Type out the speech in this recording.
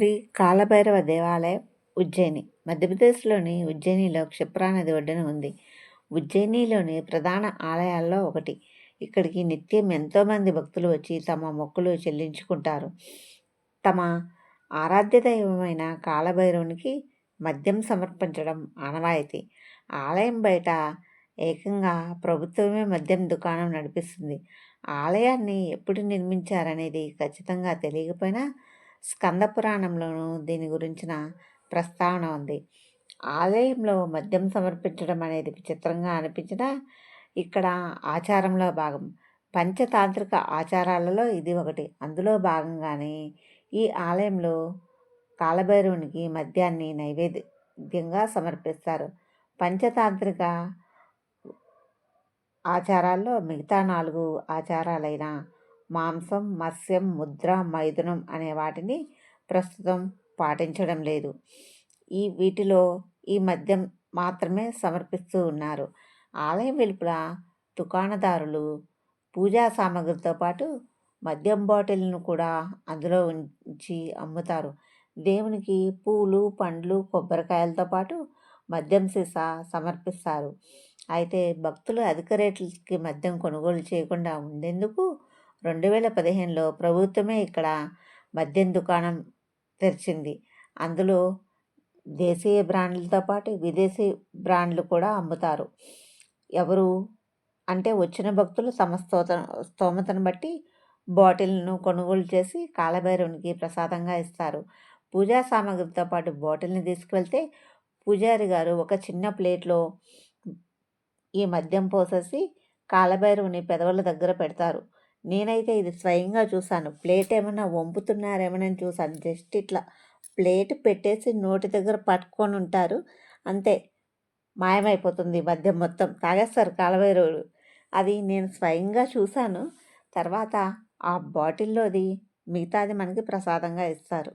శ్రీ కాలభైరవ దేవాలయం ఉజ్జయిని. మధ్యప్రదేశ్లోని ఉజ్జయినిలో క్షిప్రా నది ఒడ్డున ఉంది. ఉజ్జయినిలోని ప్రధాన ఆలయాల్లో ఒకటి. ఇక్కడికి నిత్యం ఎంతోమంది భక్తులు వచ్చి తమ మొక్కులు చెల్లించుకుంటారు. తమ ఆరాధ్య దైవమైన కాలభైరవునికి మద్యం సమర్పించడం ఆనవాయితీ. ఆలయం బయట ఏకంగా ప్రభుత్వమే మద్యం దుకాణం నడిపిస్తుంది. ఆలయాన్ని ఎప్పుడు నిర్మించారనేది ఖచ్చితంగా తెలియకపోయినా స్కంద పురాణంలోనూ దీని గురించిన ప్రస్తావన ఉంది. ఆలయంలో మద్యం సమర్పించడం అనేది విచిత్రంగా అనిపించినా ఇక్కడ ఆచారంలో భాగం. పంచతాంత్రిక ఆచారాలలో ఇది ఒకటి. అందులో భాగంగానే ఈ ఆలయంలో కాలభైరవునికి మద్యాన్ని నైవేద్యంగా సమర్పిస్తారు. పంచతాంత్రిక ఆచారాల్లో మిగతా నాలుగు ఆచారాలైన మాంసం మత్స్యం ముద్ర మైథునం అనే వాటిని ప్రస్తుతం పాటించడం లేదు. ఈ వీటిలో ఈ మద్యం మాత్రమే సమర్పిస్తూ ఉన్నారు. ఆలయం వెలుపల దుకాణదారులు పూజా సామాగ్రితో పాటు మద్యం బాటిల్ను కూడా అందులో ఉంచి అమ్ముతారు. దేవునికి పూలు పండ్లు కొబ్బరికాయలతో పాటు మద్యం సీసా సమర్పిస్తారు. అయితే భక్తులు అధిక రేట్లకి మద్యం కొనుగోలు చేయకుండా ఉండేందుకు రెండు వేల పదిహేనులో ప్రభుత్వమే ఇక్కడ మద్యం దుకాణం తెరిచింది. అందులో దేశీయ బ్రాండ్లతో పాటు విదేశీ బ్రాండ్లు కూడా అమ్ముతారు. ఎవరు అంటే వచ్చిన భక్తులు తమ స్తోత స్తోమతను బట్టి బాటిల్ను కొనుగోలు చేసి కాలభైరవునికి ప్రసాదంగా ఇస్తారు. పూజా సామాగ్రితో పాటు బాటిల్ని తీసుకువెళ్తే పూజారి గారు ఒక చిన్న ప్లేట్లో ఈ మద్యం పోసేసి కాలభైరవుని పెదవుల దగ్గర పెడతారు. నేనైతే ఇది స్వయంగా చూశాను ప్లేట్ ఏమైనా వంపుతున్నారేమోనని చూశాను జస్ట్ ఇట్లా ప్లేట్ పెట్టేసి నోటి దగ్గర పట్టుకొని ఉంటారు. అంతే. మాయమైపోతుంది మద్యం మొత్తం. తాగేస్తారు కాలభైరవుడు అది నేను స్వయంగా చూశాను తర్వాత ఆ బాటిల్లోది మిగతాది మనకి ప్రసాదంగా ఇస్తారు.